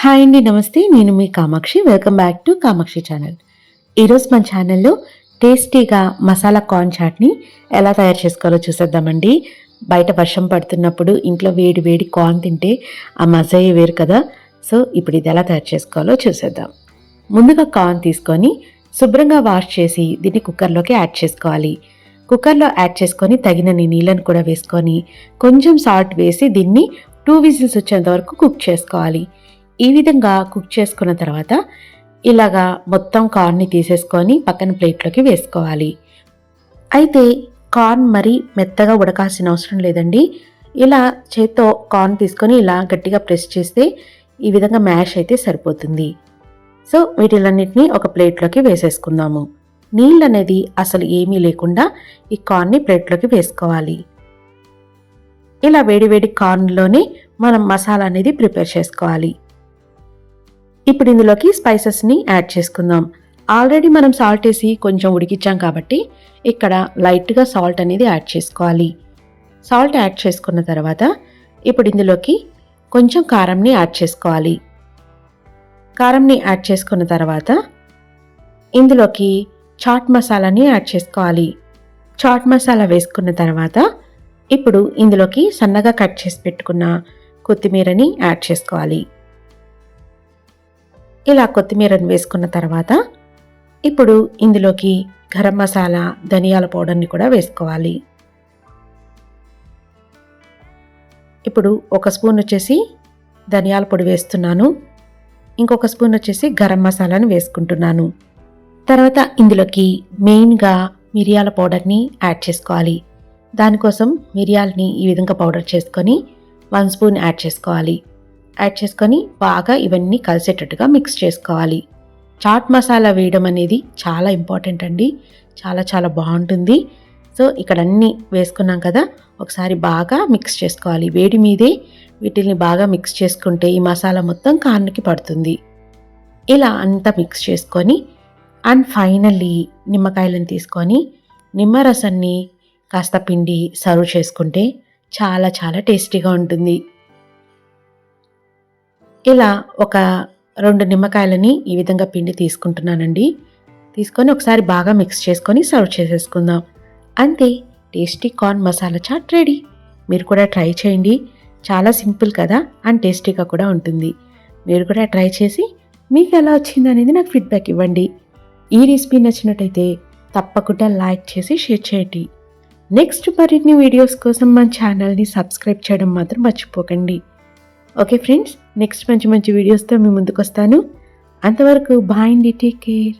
Hi అండి నమస్తే. నేను మీ Kamakshi. Welcome back to Kamakshi channel. ఈరోజు మన ఛానల్లో టేస్టీగా మసాలా కార్న్ చాట్ని ఎలా తయారు చేసుకోవాలో చూసేద్దామండి. బయట వర్షం పడుతున్నప్పుడు ఇంట్లో వేడి వేడి కార్న్ తింటే ఆ మజాయే వేరు కదా. సో ఇప్పుడు ఇది ఎలా తయారు చేసుకోవాలో చూసేద్దాం. ముందుగా కార్న్ తీసుకొని శుభ్రంగా వాష్ చేసి దీన్ని కుక్కర్లోకి యాడ్ చేసుకోవాలి. కుక్కర్లో యాడ్ చేసుకొని తగినన్ని నీళ్ళను కూడా వేసుకొని కొంచెం సాల్ట్ వేసి దీన్ని టూ విజిల్స్ వచ్చేంత వరకు కుక్ చేసుకోవాలి. ఈ విధంగా కుక్ చేసుకున్న తర్వాత ఇలాగా మొత్తం కార్న్ని తీసేసుకొని పక్కన ప్లేట్లోకి వేసుకోవాలి. అయితే కార్న్ మరి మెత్తగా ఉడకాల్సిన అవసరం లేదండి. ఇలా చేత్తో కార్న్ తీసుకొని ఇలా గట్టిగా ప్రెస్ చేస్తే ఈ విధంగా మ్యాష్ అయితే సరిపోతుంది. సో వీటిలన్నిటినీ ఒక ప్లేట్లోకి వేసేసుకుందాము. నీళ్ళు అనేది అసలు ఏమీ లేకుండా ఈ కార్న్ని ప్లేట్లోకి వేసుకోవాలి. ఇలా వేడివేడి కార్న్లోనే మనం మసాలా అనేది ప్రిపేర్ చేసుకోవాలి. ఇప్పుడు ఇందులోకి స్పైసెస్ని యాడ్ చేసుకుందాం. ఆల్రెడీ మనం సాల్ట్ వేసి కొంచెం ఉడికించాం కాబట్టి ఇక్కడ లైట్గా సాల్ట్ అనేది యాడ్ చేసుకోవాలి. సాల్ట్ యాడ్ చేసుకున్న తర్వాత ఇప్పుడు ఇందులోకి కొంచెం కారంని యాడ్ చేసుకోవాలి. కారంని యాడ్ చేసుకున్న తర్వాత ఇందులోకి చాట్ మసాలాని యాడ్ చేసుకోవాలి. చాట్ మసాలా వేసుకున్న తర్వాత ఇప్పుడు ఇందులోకి సన్నగా కట్ చేసి పెట్టుకున్న కొత్తిమీరని యాడ్ చేసుకోవాలి. ఇలా కొత్తిమీరని వేసుకున్న తర్వాత ఇప్పుడు ఇందులోకి గరం మసాలా ధనియాల పౌడర్ని కూడా వేసుకోవాలి. ఇప్పుడు ఒక స్పూన్ వచ్చేసి ధనియాల పొడి వేస్తున్నాను. ఇంకొక స్పూన్ వచ్చేసి గరం మసాలాను వేసుకుంటున్నాను. తర్వాత ఇందులోకి మెయిన్గా మిరియాల పౌడర్ని యాడ్ చేసుకోవాలి. దానికోసం మిరియాలని ఈ విధంగా పౌడర్ చేసుకొని వన్ స్పూన్ యాడ్ చేసుకోవాలి. యాడ్ చేసుకొని బాగా ఇవన్నీ కలిసేటట్టుగా మిక్స్ చేసుకోవాలి. చాట్ మసాలా వేయడం అనేది చాలా ఇంపార్టెంట్ అండి. చాలా చాలా బాగుంటుంది. సో ఇక్కడ అన్నీ వేసుకున్నాం కదా ఒకసారి బాగా మిక్స్ చేసుకోవాలి. వేడి మీదే వీటిని బాగా మిక్స్ చేసుకుంటే ఈ మసాలా మొత్తం కార్న్కి పడుతుంది. ఇలా అంతా మిక్స్ చేసుకొని అండ్ ఫైనల్లీ నిమ్మకాయలను తీసుకొని నిమ్మరసాన్ని కాస్త పిండి సర్వ్ చేసుకుంటే చాలా చాలా టేస్టీగా ఉంటుంది. ఇలా ఒక రెండు నిమ్మకాయలని ఈ విధంగా పిండి తీసుకుంటున్నానండి. తీసుకొని ఒకసారి బాగా మిక్స్ చేసుకొని సర్వ్ చేసేసుకుందాం. అంతే tasty corn masala chaat ready మీరు కూడా ట్రై చేయండి. చాలా సింపుల్ కదా అండ్ టేస్టీగా కూడా ఉంటుంది. మీరు కూడా ట్రై చేసి మీకు ఎలా వచ్చింది అనేది నాకు ఫీడ్బ్యాక్ ఇవ్వండి. ఈ రెసిపీ నచ్చినట్టయితే తప్పకుండా లైక్ చేసి షేర్ చేయండి. నెక్స్ట్ మరిన్ని వీడియోస్ కోసం మన ఛానల్ని సబ్స్క్రైబ్ చేయడం మాత్రం మర్చిపోకండి. ఓకే ఫ్రెండ్స్ నెక్స్ట్ మంచి మంచి వీడియోస్తో మీ ముందుకు వస్తాను అంతవరకు బాయ్ అండి టేక్ కేర్